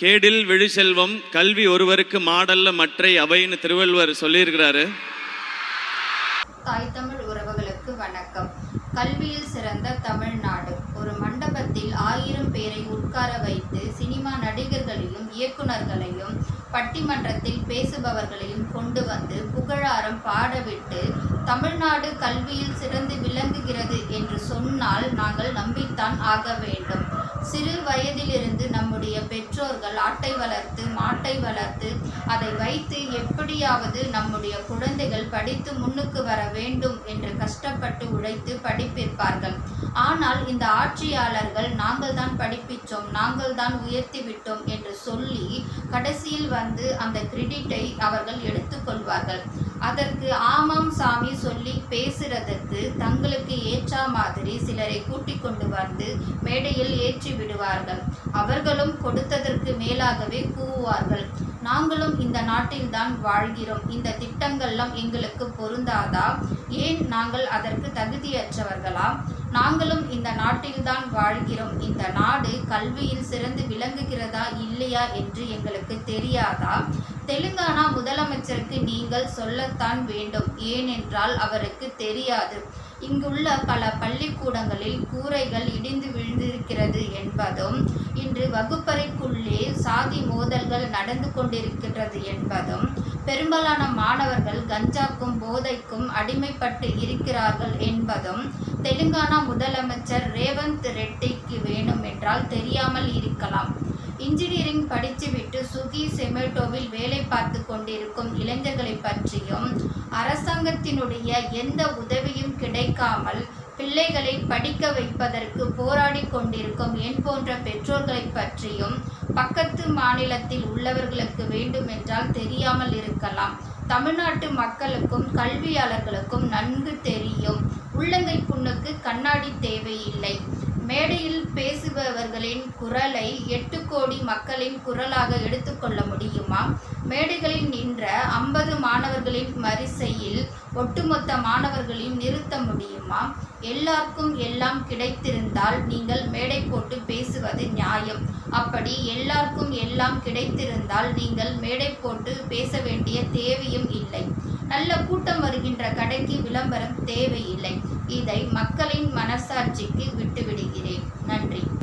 கேடில் விழிசெல்வம் கல்வி ஒருவருக்கு மாடல்ல மற்றை அவைன்னு திருவள்ளுவர் சொல்லியிருக்கிறாரு. தாய் தமிழ் உறவுகளுக்கு வணக்கம். கல்வியில் சிறந்த தமிழ்நாடு. ஒரு மண்டபத்தில் ஆயிரம் பேரை உட்கார வைத்து சினிமா நடிகர்களையும் இயக்குனர்களையும் பட்டிமன்றத்தில் பேசுபவர்களையும் கொண்டு வந்து புகழாரம் பாடவிட்டு தமிழ்நாடு கல்வியில் சிறந்து விளங்குகிறது என்று சொன்னால் நாங்கள் நம்பித்தான் ஆக வேண்டும். சிறு வயதிலிருந்து நம்முடைய பெற்றோர்கள் ஆட்டை வளர்த்து மாட்டை வளர்த்து அதை வைத்து எப்படியாவது நம்முடைய குழந்தைகள் படித்து முன்னுக்கு வர வேண்டும் என்று கஷ்டப்பட்டு உழைத்து படிப்பிருப்பார்கள் ஆனால் இந்த ஆட்சியாளர்கள் நாங்கள் தான் படிப்பிச்சோம் நாங்கள் தான் உயர்த்தி விட்டோம் என்று சொல்லி கடைசியில் வந்து அந்த கிரெடிட்டை அவர்கள் எடுத்துக்கொள்வார்கள் அதற்கு ஆமாம் சாமி சொல்லி பேசுறதற்கு தங்களுக்கு ஏற்றா மாதிரி சிலரை கூட்டிக் கொண்டு வந்து மேடையில் ஏற்றி விடுவார்கள். அவர்களும் கொடுத்ததற்கு மேலாகவே கூவுவார்கள். நாங்களும் இந்த நாட்டில்தான் வாழ்கிறோம். இந்த திட்டங்கள்லாம் எங்களுக்கு பொருந்தாதா? ஏன் நாங்கள் அதற்கு தகுதியற்றவர்களா? நாங்களும் இந்த நாட்டில்தான் வாழ்கிறோம். இந்த நாடு கல்வியில் சிறந்து விளங்குகிறதா இல்லையா என்று எங்களுக்கு தெரியாதா? தெலுங்கானா முதலமைச்சருக்கு நீங்கள் சொல்லத்தான் வேண்டும். ஏனென்றால் அவருக்கு தெரியாது. இங்குள்ள பல பள்ளிக்கூடங்களில் கூரைகள் இடிந்து விழுந்திருக்கிறது என்பதும் இன்று வகுப்பறைக்குள்ளே சாதி மோதல்கள் நடந்து கொண்டிருக்கிறது என்பதும் பெரும்பாலான மாணவர்கள் கஞ்சாக்கும் போதைக்கும் அடிமைப்பட்டு இருக்கிறார்கள் என்பதும் தெலுங்கானா முதலமைச்சர் ரேவந்த் ரெட்டிக்கு வேண்டுமென்றால் தெரியாமல் இருக்கலாம். இன்ஜினியரிங் படித்துவிட்டு சுகி செமேட்டோவில் வேலை பார்த்து கொண்டிருக்கும் இளைஞர்களை பற்றியும் அரசாங்கத்தினுடைய எந்த உதவியும் கிடைக்காமல் பிள்ளைகளை படிக்க வைப்பதற்கு போராடி கொண்டிருக்கும் என் போன்ற பெற்றோர்களை பற்றியும் பக்கத்து மாநிலத்தில் உள்ளவர்களுக்கு வேண்டுமென்றால் தெரியாமல் இருக்கலாம். தமிழ்நாட்டு மக்களுக்கும் கல்வியாளர்களுக்கும் நன்கு தெரியும். உள்ளங்கை புண்ணுக்கு கண்ணாடி தேவையில்லை. அவர்களின் குரலை எட்டு கோடி மக்களின் குரலாக எடுத்துக்கொள்ள முடியுமா? மேடைகளில் நின்ற ஐம்பது மாணவர்களின் வரிசையில் ஒட்டுமொத்த மாணவர்களையும் நிறுத்த முடியுமா? எல்லாருக்கும் எல்லாம் கிடைத்திருந்தால் நீங்கள் மேடை போட்டு பேசுவது நியாயம். அப்படி எல்லாருக்கும் எல்லாம் கிடைத்திருந்தால் நீங்கள் மேடை போட்டு பேச வேண்டிய தேவையும் இல்லை. நல்ல கூட்டம் வருகின்ற கடைக்கு விளம்பரம் தேவையில்லை. இதை மக்களின் மனசாட்சிக்கு விட்டுவிடும்